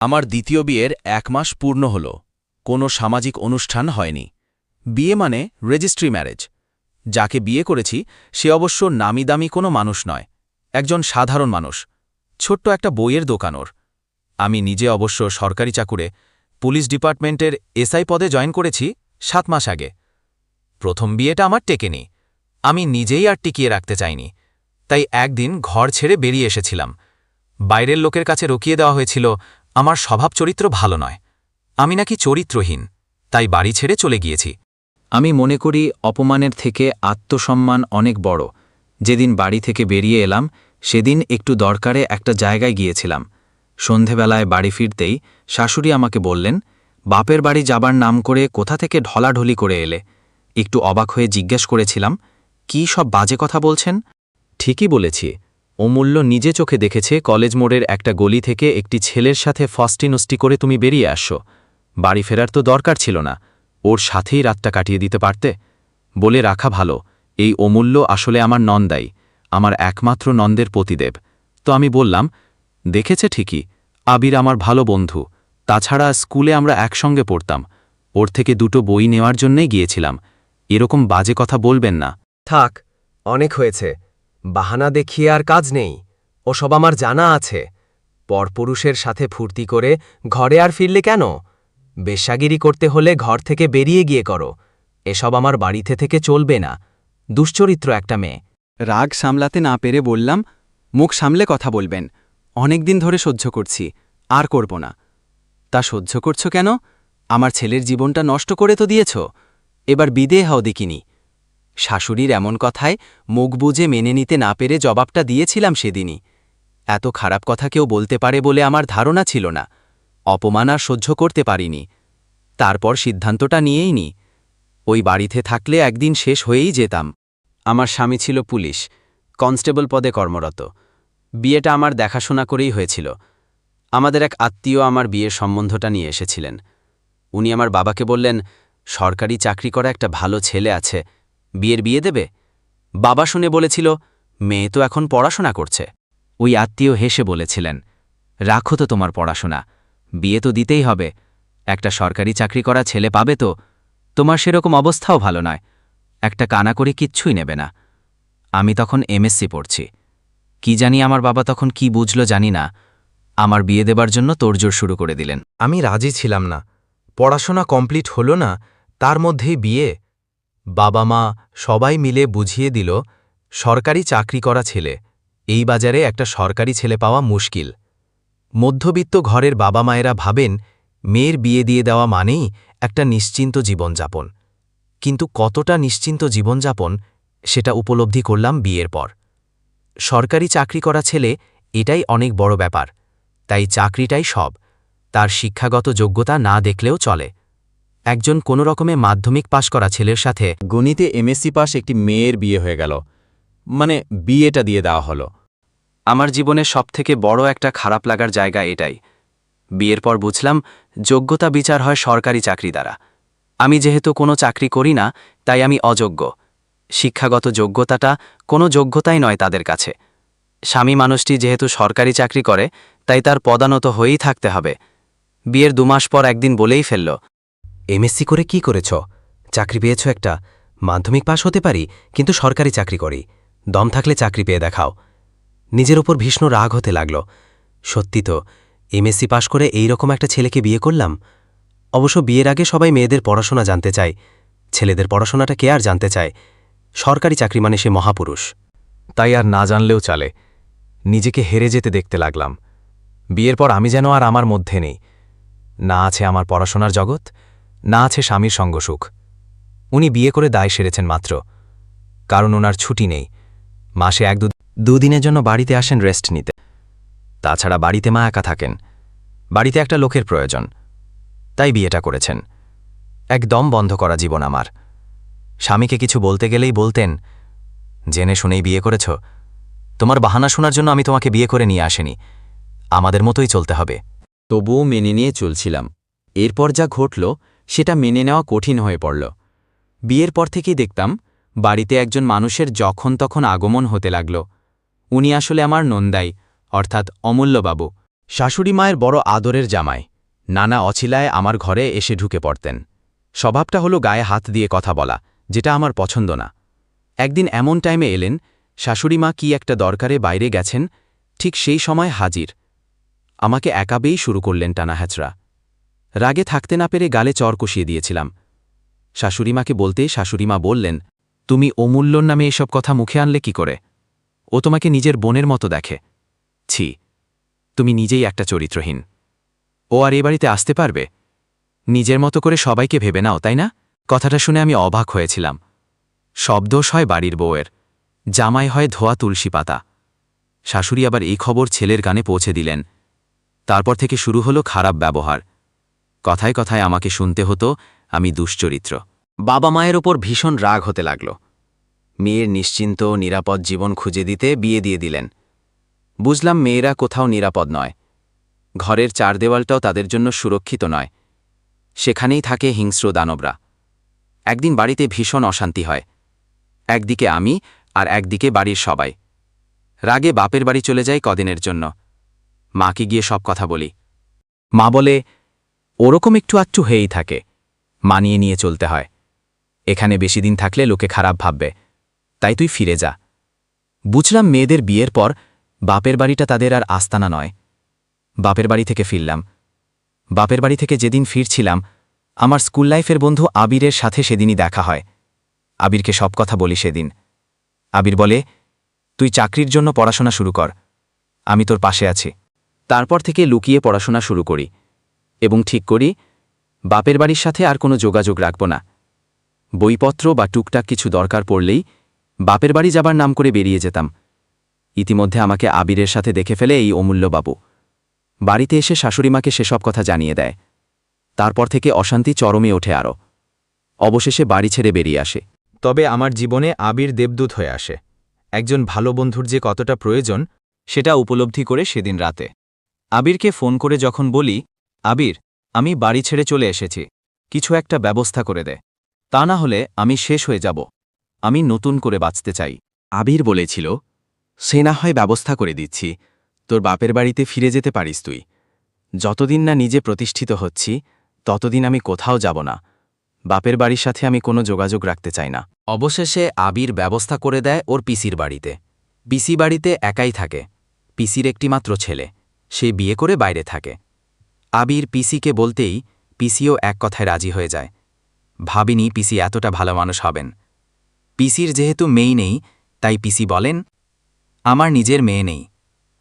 আমার দ্বিতীয় বিয়ের এক মাস পূর্ণ হল। কোনো সামাজিক অনুষ্ঠান হয়নি। বিয়ে মানে রেজিস্ট্রি ম্যারেজ। যাকে বিয়ে করেছি, সে অবশ্য নামি দামি কোনো মানুষ নয়। একজন সাধারণ মানুষ। ছোট্ট একটা বইয়ের দোকানর আমি নিজে অবশ্য সরকারি চাকুরে পুলিশ ডিপার্টমেন্টের এসআই পদে জয়েন করেছি সাত মাস আগে। প্রথম বিয়েটা আমার টেকেনি। আমি নিজেই আর টিকিয়ে রাখতে চাইনি। তাই একদিন ঘর ছেড়ে বেরিয়ে এসেছিলাম। বাইরের লোকের কাছে রকিয়ে দেওয়া হয়েছিল আমার স্বভাব চরিত্র ভালো নয়। আমি নাকি চরিত্রহীন, তাই বাড়ি ছেড়ে চলে গিয়েছি। আমি মনে করি অপমানের থেকে আত্মসম্মান অনেক বড়। যেদিন বাড়ি থেকে বেরিয়ে এলাম, সেদিন একটু দরকারে একটা জায়গায় গিয়েছিলাম। সন্ধেবেলায় বাড়ি ফিরতেই শাশুড়ি আমাকে বললেন, বাপের বাড়ি যাবার নাম করে কোথা থেকে ঢলাঢলি করে এলে? একটু অবাক হয়ে জিজ্ঞেস করেছিলাম, কি সব বাজে কথা বলছেন? ঠিকই বলেছি। অমূল্য নিজে চোখে দেখেছে কলেজ মোড়ের একটা গলি থেকে একটি ছেলের সাথে ফস্টিনস্টি করে তুমি বেরিয়ে আসো বাড়ি ফেরার তো দরকার ছিল না। ওর সাথেই রাতটা কাটিয়ে দিতে পারতে? বলে রাখা ভালো। এই অমূল্য আসলে আমার নন্দাই। আমার একমাত্র নন্দের পতিদেব। তো আমি বললাম, দেখেছে ঠিকই। আবির আমার ভালো বন্ধু। তাছাড়া স্কুলে আমরা একসঙ্গে পড়তাম। ওর থেকে দুটো বই নেওয়ার জন্যই গিয়েছিলাম। এরকম বাজে কথা বলবেন না। থাক, অনেক হয়েছে। বাহানা দেখিয়ে আর কাজ নেই, ওসব আমার জানা আছে। পরপুরুষের সাথে ফুর্তি করে ঘরে আর ফিরলে কেন? বেশ্যাগিরি করতে হলে ঘর থেকে বেরিয়ে গিয়ে করো, এসব আমার বাড়িতে থেকে চলবে না, দুশ্চরিত্র একটা মেয়ে। রাগ সামলাতে না পেরে বললাম, মুখ সামলে কথা বলবেন অনেক দিন ধরে সহ্য করছি, আর করব না। তা সহ্য করছ কেন? আমার ছেলের জীবনটা নষ্ট করে তো দিয়েছ, এবার বিদে হও দেখিনি শাশুড়ির এমন কথায় মুখ বুঝে মেনে নিতে না পেরে জবাবটা দিয়েছিলাম সেদিনই। এত খারাপ কথা কেউ বলতে পারে বলে আমার ধারণা ছিল না। অপমান আর সহ্য করতে পারিনি। তারপর সিদ্ধান্তটা নিয়েই নি। ওই বাড়িতে থাকলে একদিন শেষ হয়েই যেতাম। আমার স্বামী ছিল পুলিশ। কনস্টেবল পদে কর্মরত। বিয়েটা আমার দেখাশোনা করেই হয়েছিল। আমাদের এক আত্মীয় আমার বিয়ের সম্বন্ধটা নিয়ে এসেছিলেন। উনি আমার বাবাকে বললেন, সরকারি চাকরি করা একটা ভালো ছেলে আছে। বিয়ের বিয়ে দেবে? বাবা শুনে বলেছিল, মেয়ে তো এখন পড়াশোনা করছে। ওই আত্মীয় হেসে বলেছিলেন, রাখো তো তোমার পড়াশোনা, বিয়ে তো দিতেই হবে। একটা সরকারি চাকরি করা ছেলে পাবে তো, তোমার সেরকম অবস্থাও ভালো নয়। একটা কানা করে কিচ্ছুই নেবে না। আমি তখন এমএসসি পড়ছি। কি জানি আমার বাবা তখন কি বুঝল জানি না। আমার বিয়ে দেবার জন্য তোড়জোড় শুরু করে দিলেন। আমি রাজি ছিলাম না। পড়াশোনা কমপ্লিট হলো না, তার মধ্যেই বিয়ে। বাবা মা সবাই মিলে বুঝিয়ে দিল, সরকারি চাকরি করা ছেলে, এই বাজারে একটা সরকারি ছেলে পাওয়া মুশকিল। মধ্যবিত্ত ঘরের বাবা মায়েরা ভাবেন, মেয়ের বিয়ে দিয়ে দেওয়া মানেই একটা নিশ্চিন্ত জীবনযাপন। কিন্তু কতটা নিশ্চিন্ত জীবনযাপন, সেটা উপলব্ধি করলাম বিয়ের পর। সরকারি চাকরি করা ছেলে, এটাই অনেক বড় ব্যাপার। তাই চাকরিটাই সব, তার শিক্ষাগত যোগ্যতা না দেখলেও চলে। একজন কোনো রকমে মাধ্যমিক পাশ করা ছেলের সাথে গণিতে এমএসসি পাশ একটি মেয়ের বিয়ে হয়ে গেল। মানে বিয়েটা দিয়ে দেওয়া হলো। আমার জীবনের সবথেকে বড় একটা খারাপ লাগার জায়গা এটাই। বিয়ের পর বুঝলাম, যোগ্যতা বিচার হয় সরকারি চাকরি দ্বারা। আমি যেহেতু কোনো চাকরি করি না, তাই আমি অযোগ্য। শিক্ষাগত যোগ্যতাটা কোনো যোগ্যতাই নয় তাদের কাছে। স্বামী মানুষটি যেহেতু সরকারি চাকরি করে, তাই তার পদানত হয়েই থাকতে হবে। বিয়ের দুমাস পর একদিন বলেই ফেলল এমএসসি করে কি করেছ? চাকরি পেয়েছ একটা। মাধ্যমিক পাশ হতে পারি, কিন্তু সরকারি চাকরি করি। দম থাকলে চাকরি পেয়ে দেখাও। নিজের ওপর ভীষণ রাগ হতে লাগল। সত্যি তো এমএসসি পাশ করে এই রকম একটা ছেলেকে বিয়ে করলাম? অবশ্য বিয়ের আগে সবাই মেয়েদের পড়াশোনা জানতে চায়। ছেলেদের পড়াশোনাটা কে আর জানতে চায়? সরকারি চাকরি মানে সে মহাপুরুষ। তাই আর না জানলেও চলে। নিজেকে হেরে যেতে দেখতে লাগলাম। বিয়ের পর আমি যেন আর আমার মধ্যে নেই। না আছে আমার পড়াশোনার জগৎ। না আছে স্বামীর সঙ্গসুখ উনি বিয়ে করে দায় সেরেছেন মাত্র। কারণ ওনার ছুটি নেই। মাসে এক দুদিনের জন্য বাড়িতে আসেন রেস্ট নিতে। তাছাড়া বাড়িতে মা একা থাকেন। বাড়িতে একটা লোকের প্রয়োজন। তাই বিয়েটা করেছেন। একদম বন্ধ করা জীবন আমার। স্বামীকে কিছু বলতে গেলেই বলতেন, জেনে শুনেই বিয়ে করেছ? তোমার বাহানা শোনার জন্য আমি তোমাকে বিয়ে করে নিয়ে আসেনি। আমাদের মতোই চলতে হবে। তবুও মেনে নিয়ে চলছিলাম। এরপর যা ঘটল সেটা মেনে নেওয়া কঠিন হয়ে পড়ল। বিয়ের পর থেকেই দেখতাম, বাড়িতে একজন মানুষের যখন তখন আগমন হতে লাগল। উনি আসলে আমার নন্দাই, অর্থাৎ অমূল্যবাবু। শাশুড়ি মায়ের বড় আদরের জামাই। নানা অছিলায় আমার ঘরে এসে ঢুকে পড়তেন। স্বভাবটা হলো গায়ে হাত দিয়ে কথা বলা, যেটা আমার পছন্দ না। একদিন এমন টাইমে এলেন, শাশুড়ি মা কি একটা দরকারে বাইরে গেছেন, ঠিক সেই সময় হাজির। আমাকে একাবেই শুরু করলেন টানা হ্যাচড়া রাগে থাকতে না পেরে গালে চর কষিয়ে দিয়েছিলাম। শাশুড়িমাকে বলতে শাশুড়িমা বললেন, তুমি অমূল্যর নামে এসব কথা মুখে আনলে কি করে? ও তোমাকে নিজের বোনের মতো দেখে। ছি, তুমি নিজেই একটা চরিত্রহীন। ও আর এ বাড়িতে আসতে পারবে? নিজের মতো করে সবাইকে ভেবে নাও, তাই না? কথাটা শুনে আমি অবাক হয়েছিলাম। সব দোষ হয় বাড়ির বউয়ের। জামাই হয় ধোয়া তুলসী পাতা। শাশুড়ি আবার এই খবর ছেলের গানে পৌঁছে দিলেন। তারপর থেকে শুরু হলো খারাপ ব্যবহার। কথায় কথায় আমাকে শুনতে হতো, আমি দুশ্চরিত্র। বাবা মায়ের ওপর ভীষণ রাগ হতে লাগল। মেয়ের নিশ্চিন্ত নিরাপদ জীবন খুঁজে দিতে বিয়ে দিয়ে দিলেন। বুঝলাম মেয়েরা কোথাও নিরাপদ নয়। ঘরের চার দেওয়ালটাও তাদের জন্য সুরক্ষিত নয়। সেখানেই থাকে হিংস্র দানবরা। একদিন বাড়িতে ভীষণ অশান্তি হয়। একদিকে আমি আর একদিকে বাড়ির সবাই। রাগে বাপের বাড়ি চলে যাই কদিনের জন্য। মাকে গিয়ে সব কথা বলি। মা বলে ওরকম একটু আচ্ছু হয়েই থাকে। মানিয়ে নিয়ে চলতে হয়। এখানে বেশি দিন থাকলে লোকে খারাপ ভাববে। তাই তুই ফিরে যা। বুঝলাম মেয়েদের বিয়ের পর বাপের বাড়িটা তাদের আর আস্তানা নয়। বাপের বাড়ি থেকে ফিরলাম। বাপের বাড়ি থেকে যেদিন ফিরছিলাম, আমার স্কুল লাইফের বন্ধু আবিরের সাথে সেদিনই দেখা হয়। আবিরকে সব কথা বলি সেদিন। আবির বলে, তুই চাকরির জন্য পড়াশোনা শুরু কর। আমি তোর পাশে আছি। তারপর থেকে লুকিয়ে পড়াশোনা শুরু করি। এবং ঠিক করি, বাপের বাড়ির সাথে আর কোনো যোগাযোগ রাখব না। বইপত্র বা টুকটাক কিছু দরকার পড়লেই বাপের বাড়ি যাবার নাম করে বেরিয়ে যেতাম। ইতিমধ্যে আমাকে আবিরের সাথে দেখে ফেলে এই অমূল্যবাবু। বাড়িতে এসে শাশুড়িমাকে সেসব কথা জানিয়ে দেয়। তারপর থেকে অশান্তি চরমে ওঠে আরও। অবশেষে বাড়ি ছেড়ে বেরিয়ে আসে। তবে আমার জীবনে আবির দেবদূত হয়ে আসে। একজন ভালো বন্ধুর যে কতটা প্রয়োজন, সেটা উপলব্ধি করে সেদিন রাতে। আবিরকে ফোন করে যখন বলি আবির, আমি বাড়ি ছেড়ে চলে এসেছি। কিছু একটা ব্যবস্থা করে দে। তা না হলে আমি শেষ হয়ে যাব। আমি নতুন করে বাঁচতে চাই। আবির বলেছিল, সে না হয় ব্যবস্থা করে দিচ্ছি। তোর বাপের বাড়িতে ফিরে যেতে পারিস তুই। যতদিন না নিজে প্রতিষ্ঠিত হচ্ছি, ততদিন আমি কোথাও যাব না। বাপের বাড়ির সাথে আমি কোনো যোগাযোগ রাখতে চাই না। অবশেষে আবির ব্যবস্থা করে দেয় ওর পিসির বাড়িতে। পিসি বাড়িতে একাই থাকে। পিসির একটিমাত্র ছেলে। সে বিয়ে করে বাইরে থাকে। আবির পিসিকে বলতেই পিসিও এক কথায় রাজি হয়ে যায়। ভাবিনি পিসি এতটা ভালো মানুষ হবেন। পিসির যেহেতু মেয়ে নেই, তাই পিসি বলেন, আমার নিজের মেয়ে নেই।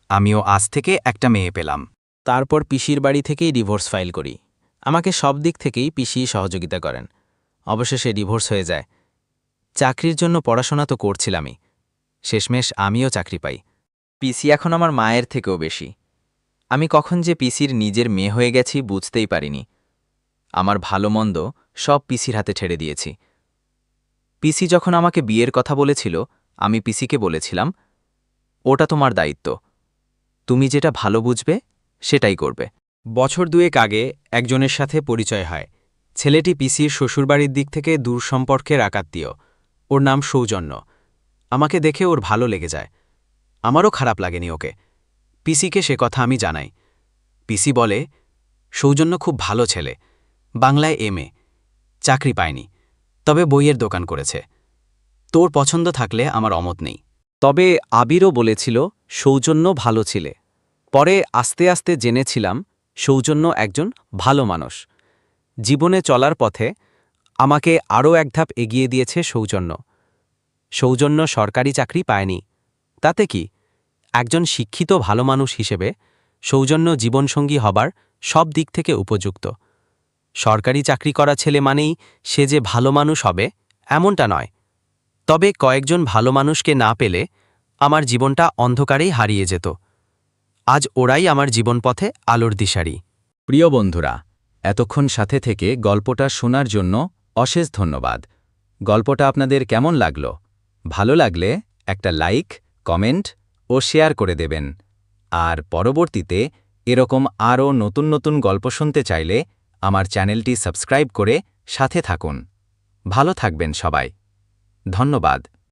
আমিও আজ থেকে একটা মেয়ে পেলাম। তারপর পিসির বাড়ি থেকেই ডিভোর্স ফাইল করি। আমাকে সব দিক থেকেই পিসি সহযোগিতা করেন। অবশেষে ডিভোর্স হয়ে যায়। চাকরির জন্য পড়াশোনা তো করছিলামই। শেষমেশ আমিও চাকরি পাই। পিসি এখন আমার মায়ের থেকেও বেশি। আমি কখন যে পিসির নিজের মেয়ে হয়ে গেছি বুঝতেই পারিনি। আমার ভালো মন্দ সব পিসির হাতে ছেড়ে দিয়েছি। পিসি যখন আমাকে বিয়ের কথা বলেছিল, আমি পিসিকে বলেছিলাম, ওটা তোমার দায়িত্ব। তুমি যেটা ভালো বুঝবে, সেটাই করবে। বছর দুয়েক আগে একজনের সাথে পরিচয় হয়। ছেলেটি পিসির শ্বশুরবাড়ির দিক থেকে দূর সম্পর্কের আকাত্মীয়। ওর নাম সৌজন্য। আমাকে দেখে ওর ভালো লেগে যায়। আমারও খারাপ লাগেনি ওকে। পিসিকে সে কথা আমি জানাই। পিসি বলে, সৌজন্য খুব ভালো ছেলে। বাংলায় এম এ। চাকরি পায়নি। তবে বইয়ের দোকান করেছে। তোর পছন্দ থাকলে আমার অমত নেই। তবে আবিরও বলেছিল, সৌজন্য ভালো ছিলে। পরে আস্তে আস্তে জেনেছিলাম, সৌজন্য একজন ভালো মানুষ। জীবনে চলার পথে আমাকে আরও এক ধাপ এগিয়ে দিয়েছে সৌজন্য। সৌজন্য সরকারি চাকরি পায়নি। তাতে কি? একজন শিক্ষিত ভালো মানুষ হিসেবে সৌজন্য জীবনসঙ্গী হবার সব দিক থেকে উপযুক্ত। সরকারি চাকরি করা ছেলে মানেই সে যে ভালো মানুষ হবে, এমনটা নয়। তবে কয়েকজন ভালো মানুষকে না পেলে আমার জীবনটা অন্ধকারেই হারিয়ে যেত। আজ ওরাই আমার জীবনপথে আলোর দিশারি। প্রিয় বন্ধুরা, এতক্ষণ সাথে থেকে গল্পটা শোনার জন্য অশেষ ধন্যবাদ। গল্পটা আপনাদের কেমন লাগল? ভালো লাগলে একটা লাইক, কমেন্ট ও শেয়ার করে দেবেন। আর পরবর্তীতে এরকম আরও নতুন নতুন গল্প শুনতে চাইলে আমার চ্যানেলটি সাবস্ক্রাইব করে সাথে থাকুন। ভালো থাকবেন সবাই। ধন্যবাদ।